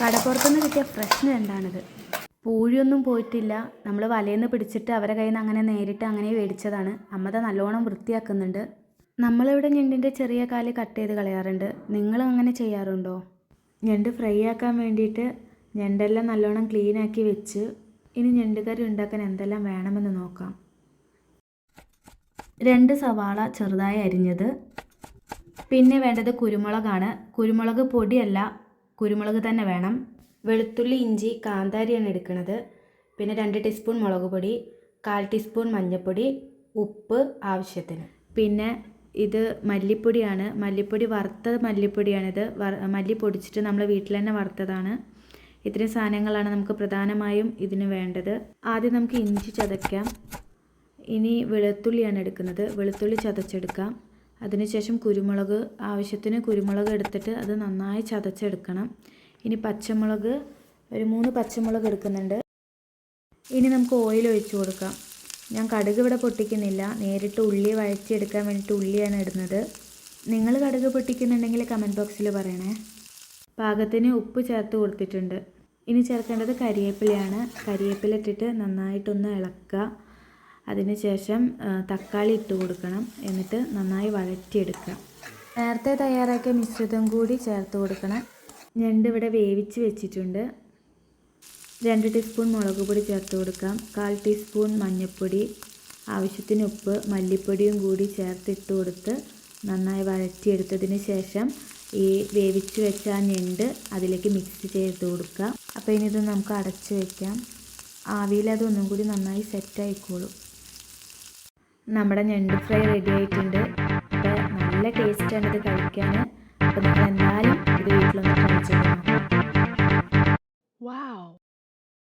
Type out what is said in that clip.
കടപ്പുറത്തുനിന്ന് കിട്ടിയ ഫ്രഷ് എന്താണിത്? പൂഴിയൊന്നും പോയിട്ടില്ല. നമ്മൾ വലയെന്ന് പിടിച്ചിട്ട് അവരെ കയ്യിൽ നിന്ന് അങ്ങനെ നേരിട്ട് അങ്ങനെ മേടിച്ചതാണ് അമ്മത നല്ലോണം വൃത്തിയാക്കുന്നുണ്ട്. നമ്മളിവിടെ ഞണ്ടിന്റെ ചെറിയ കാൽ കട്ട് ചെയ്ത് കളയാറുണ്ട്. നിങ്ങൾ അങ്ങനെ ചെയ്യാറുണ്ടോ? ഞണ്ട് ഫ്രൈ ആക്കാൻ വേണ്ടിയിട്ട് ഞണ്ടെല്ലാം നല്ലോണം ക്ലീൻ ആക്കി വെച്ച് ഇനി ഞണ്ട് കറി ഉണ്ടാക്കാൻ എന്തെല്ലാം വേണമെന്ന് നോക്കാം. രണ്ട് സവാള ചെറുതായി അരിഞ്ഞത്. പിന്നെ വേണ്ടത് കുരുമുളകാണ്. കുരുമുളക് പൊടിയല്ല കുരുമുളക് തന്നെ വേണം. വെളുത്തുള്ളി ഇഞ്ചി കാന്താരിയാണ് എടുക്കുന്നത് പിന്നെ രണ്ട് ടീസ്പൂൺ മുളക് പൊടി കാൽ ടീസ്പൂൺ മഞ്ഞൾപ്പൊടി ഉപ്പ് ആവശ്യത്തിന്. പിന്നെ ഇത് മല്ലിപ്പൊടിയാണ്. മല്ലിപ്പൊടി വറുത്ത മല്ലിപ്പൊടിയാണിത്. വർ മല്ലി പൊടിച്ചിട്ട് നമ്മൾ വീട്ടിൽ തന്നെ വറുത്തതാണ്. ഇത്രയും സാധനങ്ങളാണ് നമുക്ക് പ്രധാനമായും ഇതിന് വേണ്ടത്. ആദ്യം നമുക്ക് ഇഞ്ചി ചതയ്ക്കാം. ഇനി വെളുത്തുള്ളിയാണ് എടുക്കുന്നത്. വെളുത്തുള്ളി ചതച്ചെടുക്കാം. അതിനുശേഷം കുരുമുളക് ആവശ്യത്തിന് കുരുമുളക് എടുത്തിട്ട് അത് നന്നായി ചതച്ചെടുക്കണം. ഇനി പച്ചമുളക് ഒരു മൂന്ന് പച്ചമുളക് എടുക്കുന്നുണ്ട്. ഇനി നമുക്ക് ഓയിൽ ഒഴിച്ചു കൊടുക്കാം. ഞാൻ കടുക് ഇവിടെ പൊട്ടിക്കുന്നില്ല. നേരിട്ട് ഉള്ളി വഴറ്റിയെടുക്കാൻ വേണ്ടിയിട്ട് ഉള്ളിയാണ് ഇടുന്നത്. നിങ്ങൾ കടുക് പൊട്ടിക്കുന്നുണ്ടെങ്കിൽ കമന്റ് ബോക്സിൽ പറയണേ. പാകത്തിന് ഉപ്പ് ചേർത്ത് കൊടുത്തിട്ടുണ്ട്. ഇനി ചേർക്കേണ്ടത് കരിവേപ്പിലയാണ് കരിവേപ്പില ഇട്ടിട്ട് നന്നായിട്ടൊന്ന് ഇളക്കുക. അതിനുശേഷം ശേഷം തക്കാളി ഇട്ട് കൊടുക്കണം. എന്നിട്ട് നന്നായി വഴറ്റിയെടുക്കുക. നേരത്തെ തയ്യാറാക്കിയ മിശ്രിതം കൂടി ചേർത്ത് കൊടുക്കണം. ഞണ്ട് ഇവിടെ വേവിച്ച് വെച്ചിട്ടുണ്ട്. രണ്ട് ടീസ്പൂൺ മുളക് പൊടി ചേർത്ത് കൊടുക്കാം. കാൽ ടീസ്പൂൺ മഞ്ഞൾപ്പൊടി ആവശ്യത്തിന് ഉപ്പ് മല്ലിപ്പൊടിയും കൂടി ചേർത്തിട്ട് കൊടുത്ത് നന്നായി വഴറ്റിയെടുത്തതിന് ശേഷം ഈ വേവിച്ച് വെച്ച ആ ഞണ്ട് അതിലേക്ക് മിക്സ് ചെയ്ത് കൊടുക്കുക അപ്പോൾ ഇനി ഇത് നമുക്ക് അടച്ച് വയ്ക്കാം ആവിയിൽ അതൊന്നും കൂടി നന്നായി സെറ്റ് ആയിക്കോളും. നമ്മുടെ ഞണ്ട് ഫ്രൈ റെഡി ആയിട്ടുണ്ട്. അപ്പോൾ നല്ല ടേസ്റ്റാണ് ഇത് കഴിക്കാൻ. അപ്പോൾ നിങ്ങൾ എന്തായാലും